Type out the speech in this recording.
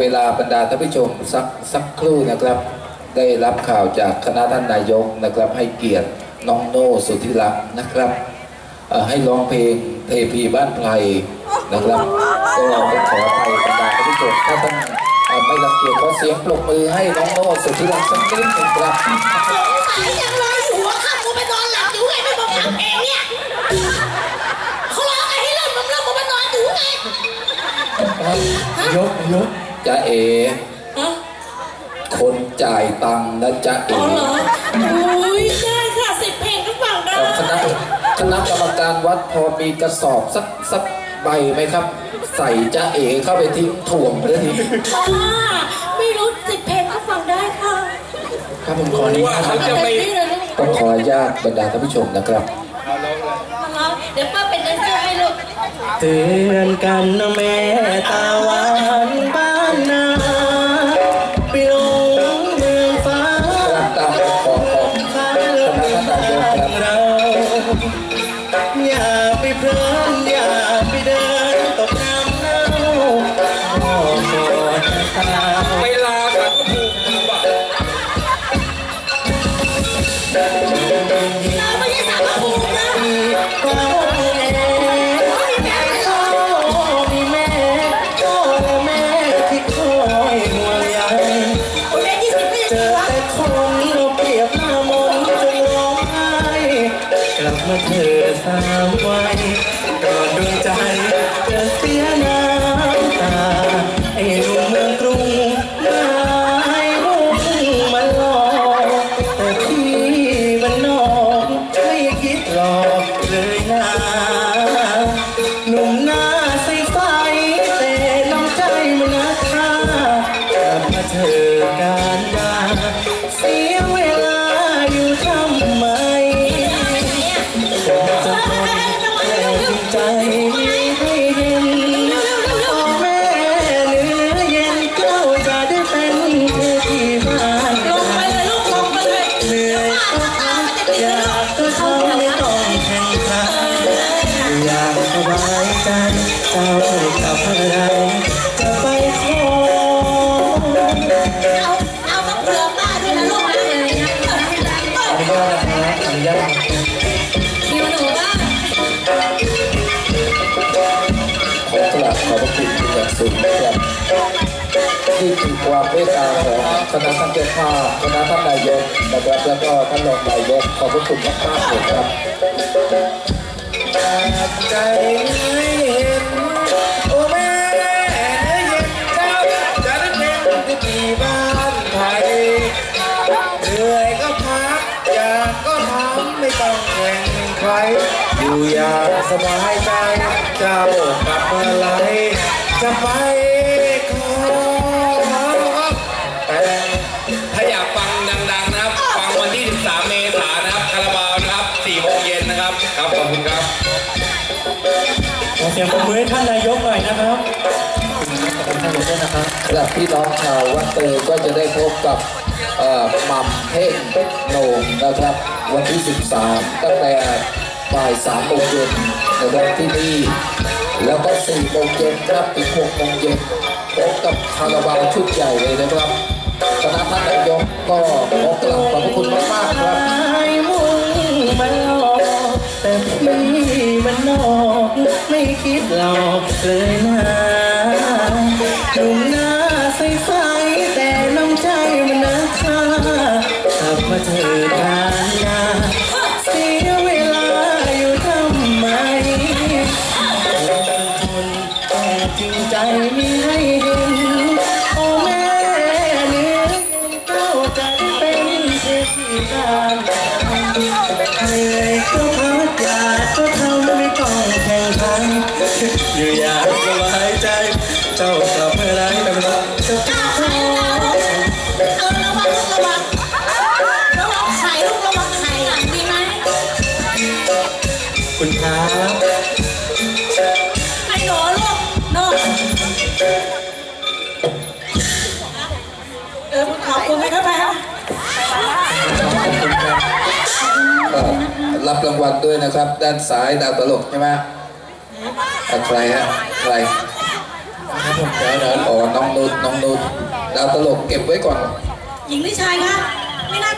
เวลาบรรดาท่านผู้ชมสักสักครู่นะครับ ได้รับข่าวจากคณะท่านนายกนะครับ ให้เกียรติน้องโน่สุธิรักษ์นะครับเอ่อให้ร้องเพลงเทพีบ้านไพรนะครับก็ต้องขออภัยบรรดาท่านผู้ชมถ้าท่านเอ่อไม่รังเกียจขอเสียงปรบมือให้น้องโน่สุธิรักษ์สักนิดหนึ่งครับสงสัยยังรออยู่หัวค่ำกูไปนอนหลับอยู่ไงไม่บอกทำเองเนี่ยเขาร้องไงให้เริ่มเริ่มผมไปนอนอยู่ไงยกยก จะเอฮะคนจ่ายตังค์นะจะเออ๋อเหรออุ้ยได้ค่ะสิบเพลงก็ฟังได้เอ่อคณะคณะกรรมการวัดพอมีกระสอบสักสักใบไหมครับ ใส่จะเอเข้าไปทิ้งถ่วงไปเลยทีป้าไม่รู้สิบเพลงก็ฟังได้ค่ะครับผมขออนุญาตครับจะไปนี่เลยลูกต้องขออนุญาตบรรดาท่านผู้ชมนะครับมาร้องเดี๋ยวป้าเป็นแดนเซอร์ให้ลูก เตือนกันนะแม่ตา ไปเพลิน มาเธอสามวัยก่อนดวงใจเจอเสียน้ำตาไอ้หนุ่มเมืองกรุงนายมุ่งมาหลอกแต่พี่มันนอกไม่คิดหลอกเลยนะ ราบขอบพระคุณเป็นอย่างสูงครับที่คือความเมตตาของคณะท่านเจ้าภาพคณะท่านนายกนะครับแล้วก็ท่านรองนายกขอบพระคุณมากๆเลยครับใจไม่เห็นโอ้แม่เห็นเจ้าจะได้เป็นที่ดีบ้านไทยเหนื่อยก็พักอยากก็ทำไม่ต้องแข่งใครอยู่อย่างสบายใจเจ้า ไปขอแต่ถ้าอยากฟังดังๆนะครับ ฟังวันที่ 13 เมษายนนะครับคาราบาวนะครับ4โมงเย็นนะครับ ครับขอบคุณครับ ขอเสียงปรบมือให้ท่านนายกหน่อยนะครับขอบคุณท่านนายกด้วยนะครับสำหรับพี่น้องชาววัดเตยก็จะได้พบกับเอ่อหม่ำเท่งโหน่งนะครับ วันที่ 13 ตั้งแต่บ่าย3โมงเย็นนะครับที่นี่ แล้วก็สี่โมงเย็นครับถึง6โมงเย็นพบกับคาราบาวชุดใหญ่เลยนะครับคณะท่านนายกก็ขอกราบขอบพระคุณมากๆครับไม่มุ่งมากแต่พี่มันนอกไม่คิดหลอกเลยนะ บ้านเหนื่อยก็พักอยากก็ทำไม่ต้องแข่งขันอยู่อยางสบายใจ เจ้ากลับเมื่อไรแต่ไม่ต้องจะก้าวไข่นะลูกเอระวังระวังระวังไข่ลูกระวังไข่ดีไหมคุณครับไอ้หนูลูกโน่เออขอบคุณนะครับไป รับรางวัลด้วยนะครับ ด้านซ้ายดาวตลกใช่ไหมใครฮะใครับผมเดี๋ยวเดี๋ยวอ๋อน้องนุชน้องนุชดาวตลกเก็บไว้ก่อน หญิงหรือชายคะไม่น่า